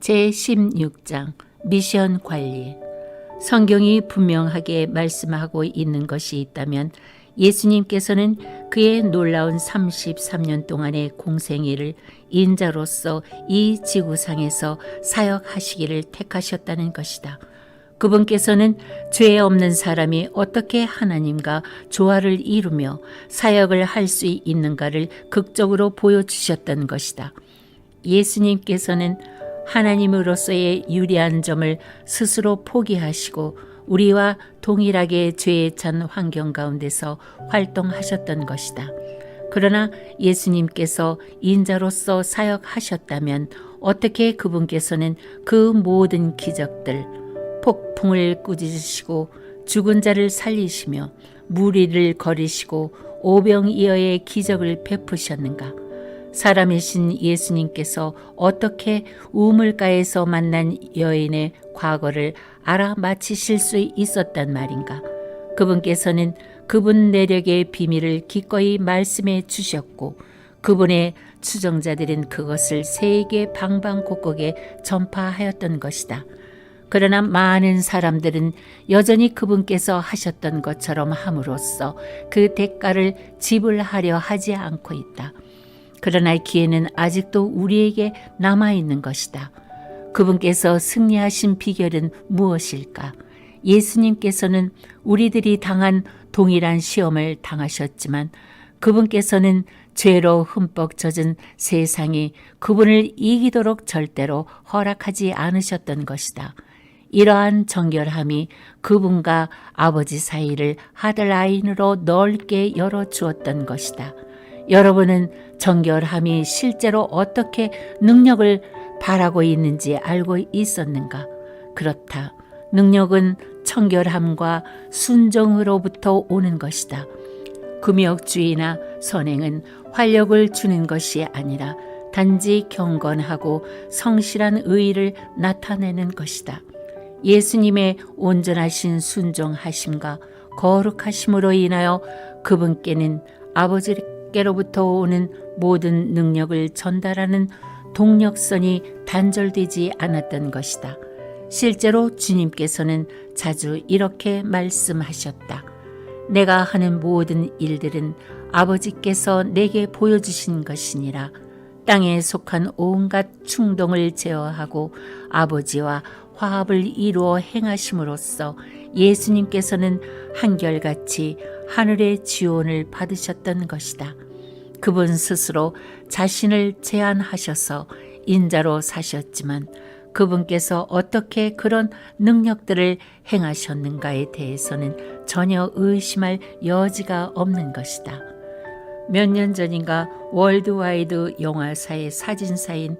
제16장 미션 관리 성경이 분명하게 말씀하고 있는 것이 있다면 예수님께서는 그의 놀라운 33년 동안의 공생애를 인자로서 이 지구상에서 사역하시기를 택하셨다는 것이다. 그분께서는 죄 없는 사람이 어떻게 하나님과 조화를 이루며 사역을 할 수 있는가를 극적으로 보여주셨던 것이다. 예수님께서는 하나님으로서의 유리한 점을 스스로 포기하시고 우리와 동일하게 죄에 찬 환경 가운데서 활동하셨던 것이다. 그러나 예수님께서 인자로서 사역하셨다면 어떻게 그분께서는 그 모든 기적들, 폭풍을 꾸짖으시고 죽은 자를 살리시며 무리를 거리시고 오병이어의 기적을 베푸셨는가? 사람이신 예수님께서 어떻게 우물가에서 만난 여인의 과거를 알아맞히실 수 있었단 말인가? 그분께서는 그분 내력의 비밀을 기꺼이 말씀해 주셨고 그분의 추정자들은 그것을 세계 방방곡곡에 전파하였던 것이다. 그러나 많은 사람들은 여전히 그분께서 하셨던 것처럼 함으로써 그 대가를 지불하려 하지 않고 있다. 그러나 기회는 아직도 우리에게 남아 있는 것이다. 그분께서 승리하신 비결은 무엇일까? 예수님께서는 우리들이 당한 동일한 시험을 당하셨지만 그분께서는 죄로 흠뻑 젖은 세상이 그분을 이기도록 절대로 허락하지 않으셨던 것이다. 이러한 정결함이 그분과 아버지 사이를 하드라인으로 넓게 열어주었던 것이다. 여러분은 정결함이 실제로 어떻게 능력을 바라고 있는지 알고 있었는가? 그렇다. 능력은 청결함과 순정으로부터 오는 것이다. 금욕주의나 선행은 활력을 주는 것이 아니라 단지 경건하고 성실한 의를 나타내는 것이다. 예수님의 온전하신 순종하심과 거룩하심으로 인하여 그분께는 아버지께로부터 오는 모든 능력을 전달하는 동력선이 단절되지 않았던 것이다. 실제로 주님께서는 자주 이렇게 말씀하셨다. 내가 하는 모든 일들은 아버지께서 내게 보여주신 것이니라. 땅에 속한 온갖 충동을 제어하고 아버지와 화합을 이루어 행하심으로써 예수님께서는 한결같이 하늘의 지원을 받으셨던 것이다. 그분 스스로 자신을 제한하셔서 인자로 사셨지만 그분께서 어떻게 그런 능력들을 행하셨는가에 대해서는 전혀 의심할 여지가 없는 것이다. 몇 년 전인가 월드와이드 영화사의 사진사인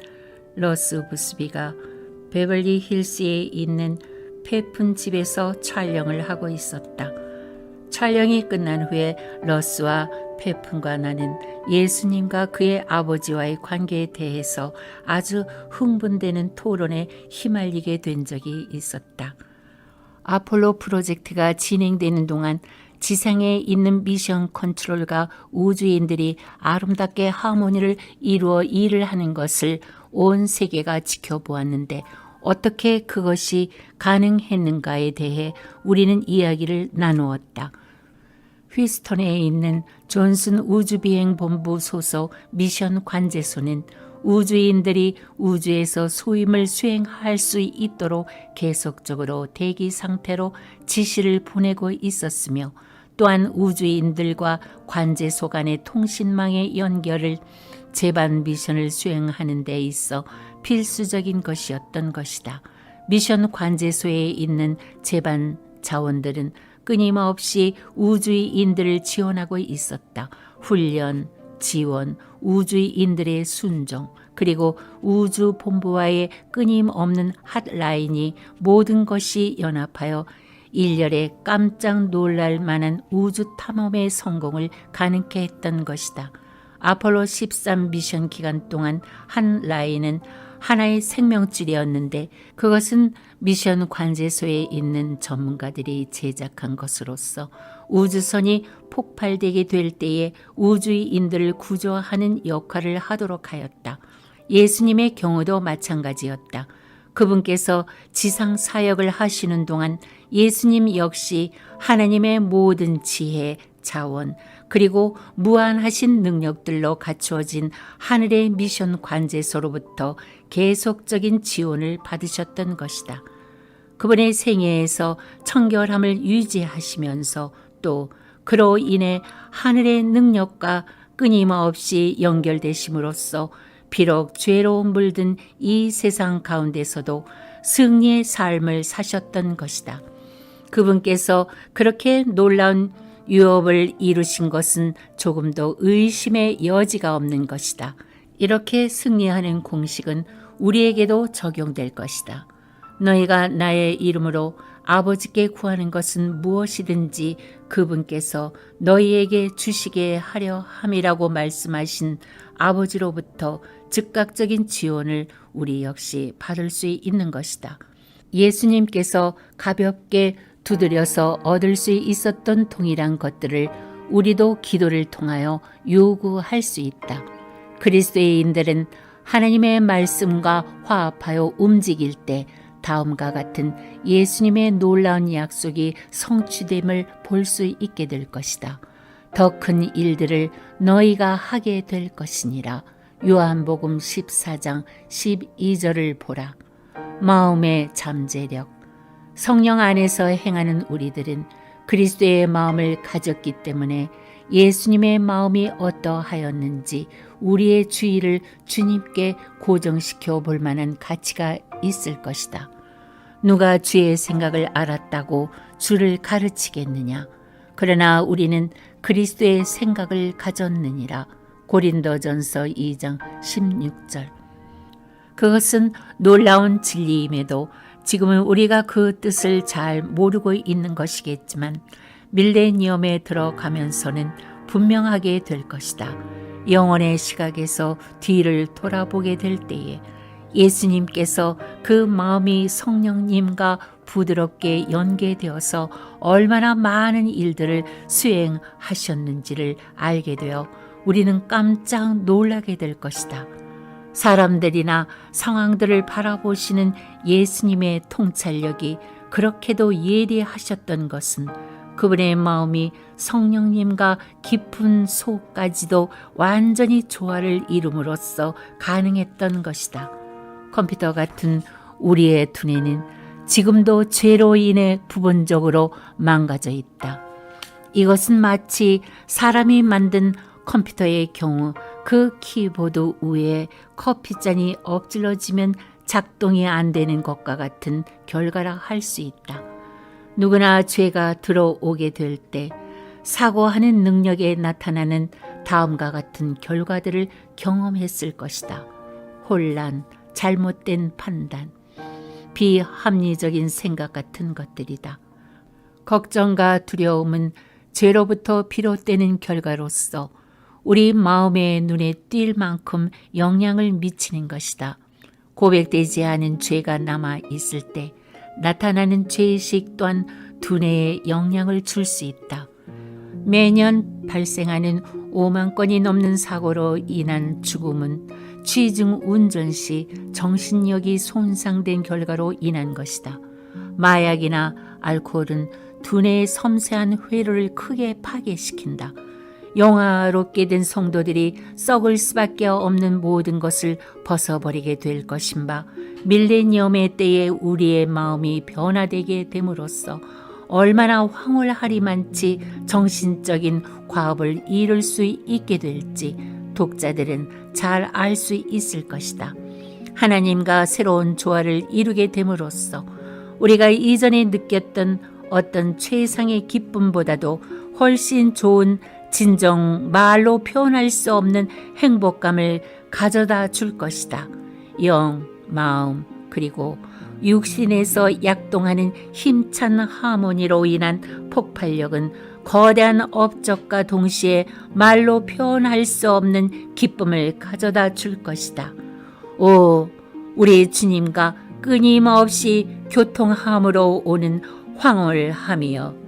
러스 부스비가 베벌리 힐스에 있는 페푼 집에서 촬영을 하고 있었다. 촬영이 끝난 후에 러스와 페푼과 나는 예수님과 그의 아버지와의 관계에 대해서 아주 흥분되는 토론에 휘말리게 된 적이 있었다. 아폴로 프로젝트가 진행되는 동안 지상에 있는 미션 컨트롤과 우주인들이 아름답게 하모니를 이루어 일을 하는 것을 온 세계가 지켜보았는데 어떻게 그것이 가능했는가에 대해 우리는 이야기를 나누었다. 휘스턴에 있는 존슨 우주비행본부 소속 미션 관제소는 우주인들이 우주에서 소임을 수행할 수 있도록 계속적으로 대기 상태로 지시를 보내고 있었으며 또한 우주인들과 관제소 간의 통신망의 연결을 제반 미션을 수행하는 데 있어 필수적인 것이었던 것이다. 미션 관제소에 있는 제반 자원들은 끊임없이 우주인들을 지원하고 있었다. 훈련, 지원, 우주인들의 순종, 그리고 우주 본부와의 끊임없는 핫라인이 모든 것이 연합하여 일렬에 깜짝 놀랄 만한 우주 탐험의 성공을 가능케 했던 것이다. 아폴로 13 미션 기간 동안 한 라인은 하나의 생명줄이었는데 그것은 미션 관제소에 있는 전문가들이 제작한 것으로서 우주선이 폭발되게 될 때에 우주인들을 구조하는 역할을 하도록 하였다. 예수님의 경우도 마찬가지였다. 그분께서 지상 사역을 하시는 동안 예수님 역시 하나님의 모든 지혜, 자원, 그리고 무한하신 능력들로 갖추어진 하늘의 미션 관제소로부터 계속적인 지원을 받으셨던 것이다. 그분의 생애에서 청결함을 유지하시면서 또 그로 인해 하늘의 능력과 끊임없이 연결되심으로써 비록 죄로 물든 이 세상 가운데서도 승리의 삶을 사셨던 것이다. 그분께서 그렇게 놀라운 유업을 이루신 것은 조금도 의심의 여지가 없는 것이다. 이렇게 승리하는 공식은 우리에게도 적용될 것이다. 너희가 나의 이름으로 아버지께 구하는 것은 무엇이든지 그분께서 너희에게 주시게 하려 함이라고 말씀하신 아버지로부터 즉각적인 지원을 우리 역시 받을 수 있는 것이다. 예수님께서 가볍게 두드려서 얻을 수 있었던 동일한 것들을 우리도 기도를 통하여 요구할 수 있다. 그리스도인들은 하나님의 말씀과 화합하여 움직일 때 다음과 같은 예수님의 놀라운 약속이 성취됨을 볼 수 있게 될 것이다. 더 큰 일들을 너희가 하게 될 것이니라. 요한복음 14장 12절을 보라. 마음의 잠재력. 성령 안에서 행하는 우리들은 그리스도의 마음을 가졌기 때문에 예수님의 마음이 어떠하였는지 우리의 주의를 주님께 고정시켜 볼 만한 가치가 있을 것이다. 누가 주의 생각을 알았다고 주를 가르치겠느냐? 그러나 우리는 그리스도의 생각을 가졌느니라. 고린도전서 2장 16절. 그것은 놀라운 진리임에도 지금은 우리가 그 뜻을 잘 모르고 있는 것이겠지만 밀레니엄에 들어가면서는 분명하게 될 것이다. 영원의 시각에서 뒤를 돌아보게 될 때에 예수님께서 그 마음이 성령님과 부드럽게 연계되어서 얼마나 많은 일들을 수행하셨는지를 알게 되어 우리는 깜짝 놀라게 될 것이다. 사람들이나 상황들을 바라보시는 예수님의 통찰력이 그렇게도 예리하셨던 것은 그분의 마음이 성령님과 깊은 속까지도 완전히 조화를 이룸으로써 가능했던 것이다. 컴퓨터 같은 우리의 두뇌는 지금도 죄로 인해 부분적으로 망가져 있다. 이것은 마치 사람이 만든 컴퓨터의 경우 그 키보드 위에 커피잔이 엎질러지면 작동이 안 되는 것과 같은 결과라 할 수 있다. 누구나 죄가 들어오게 될 때 사고하는 능력에 나타나는 다음과 같은 결과들을 경험했을 것이다. 혼란, 잘못된 판단, 비합리적인 생각 같은 것들이다. 걱정과 두려움은 죄로부터 비롯되는 결과로서 우리 마음의 눈에 띌 만큼 영향을 미치는 것이다. 고백되지 않은 죄가 남아 있을 때 나타나는 죄의식 또한 두뇌에 영향을 줄 수 있다. 매년 발생하는 5만 건이 넘는 사고로 인한 죽음은 취중 운전 시 정신력이 손상된 결과로 인한 것이다. 마약이나 알코올은 두뇌의 섬세한 회로를 크게 파괴시킨다. 영화롭게 된 성도들이 썩을 수밖에 없는 모든 것을 벗어버리게 될 것인바 밀레니엄의 때에 우리의 마음이 변화되게 됨으로써 얼마나 황홀하리만치 정신적인 과업을 이룰 수 있게 될지 독자들은 잘 알 수 있을 것이다. 하나님과 새로운 조화를 이루게 됨으로써 우리가 이전에 느꼈던 어떤 최상의 기쁨보다도 훨씬 좋은 진정 말로 표현할 수 없는 행복감을 가져다 줄 것이다. 영, 마음, 그리고 육신에서 약동하는 힘찬 하모니로 인한 폭발력은 거대한 업적과 동시에 말로 표현할 수 없는 기쁨을 가져다 줄 것이다. 오, 우리 주님과 끊임없이 교통함으로 오는 황홀함이여